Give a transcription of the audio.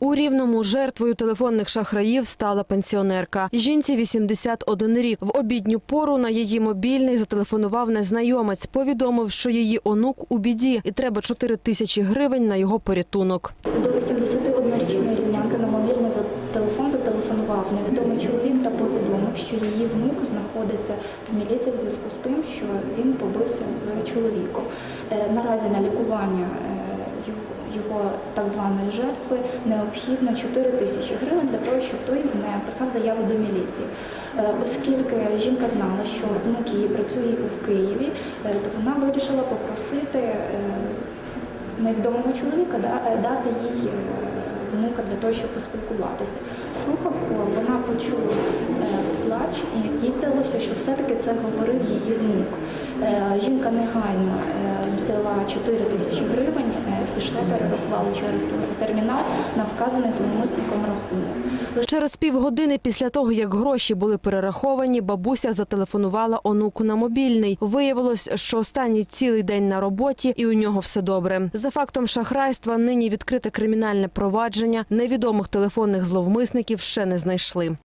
У Рівному жертвою телефонних шахраїв стала пенсіонерка. Жінці 81 рік. В обідню пору на її мобільний зателефонував незнайомець. Повідомив, що її онук у біді і треба 4 тисячі гривень на його порятунок. До 81-річної рівнянки на мобільний телефон зателефонував невідомий чоловік та повідомив, що її внук знаходиться в міліції в зв'язку з тим, що він побився з чоловіком. Е, Наразі на лікування е, його так званої жертви необхідно 4 тисячі гривень для того, щоб той не писав заяву до міліції. Е, Оскільки жінка знала, що внук її працює в Києві, е, то вона вирішила попросити е, невідомого чоловіка дати їй внука для того, щоб поспілкуватися. Слухавку вона почула плач, і їй здалося, що все-таки це говорив її внук. Жінка негайно взяла 4 тисячі гривень, пішла, перерахувала через термінал на вказаний зловмисником рахунок. Через півгодини після того, як гроші були перераховані, бабуся зателефонувала онуку на мобільний. Виявилось, що останній цілий день на роботі і у нього все добре. За фактом шахрайства нині відкрите кримінальне провадження. Невідомих телефонних зловмисників ще не знайшли.